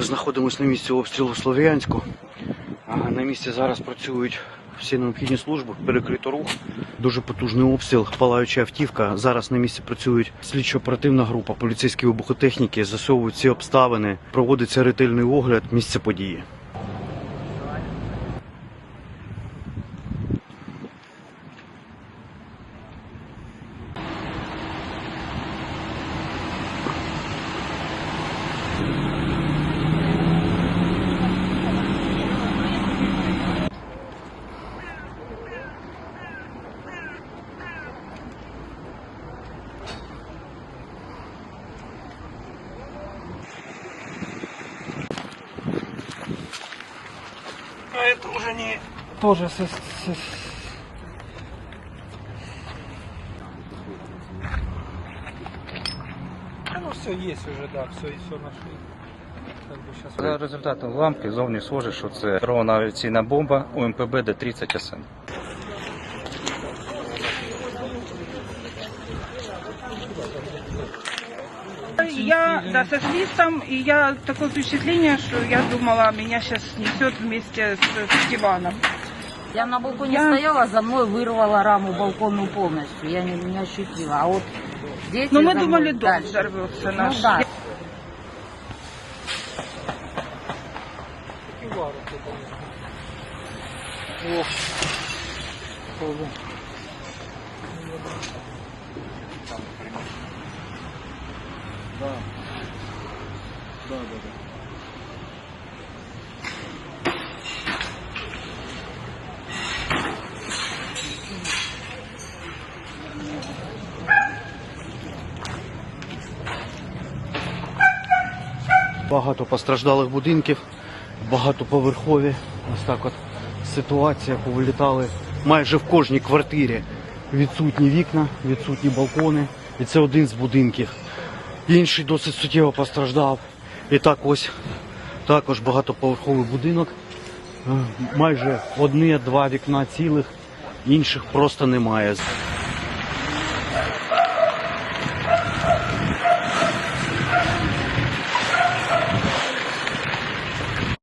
Знаходимось на місці обстрілу Слов'янську. На місці зараз працюють всі необхідні служби, перекрито рух. Дуже потужний обстріл, палаюча автівка. Зараз на місці працюють слідчо-оперативна група, поліцейські вибухотехніки, засовують ці обставини, проводиться ретельний огляд місця події. Это уже не тоже со, со- Ну, все есть уже, да, все, и все нашли. Как бы сейчас... За результатом ламки зовні схоже, що це керована авіаційна бомба УМПБ Д-30 СН. Я, да, со свистом, и я такое впечатление, что я думала, меня сейчас несет вместе с, с диваном. Я на балконе Я- стояла, за мной вырвала раму балконную полностью. Я не, не ощутила. А вот дети Но мы думали, дом дальше. взорвется Ну наш. Да. Багато постраждалих будинків, багатоповерхові. Ось так от ситуація, повилітали майже в кожній квартирі. Відсутні вікна, відсутні балкони. І це один з будинків. Інший досить суттєво постраждав. І так ось також багатоповерховий будинок. Е, Майже одне-два вікна цілих, інших просто немає.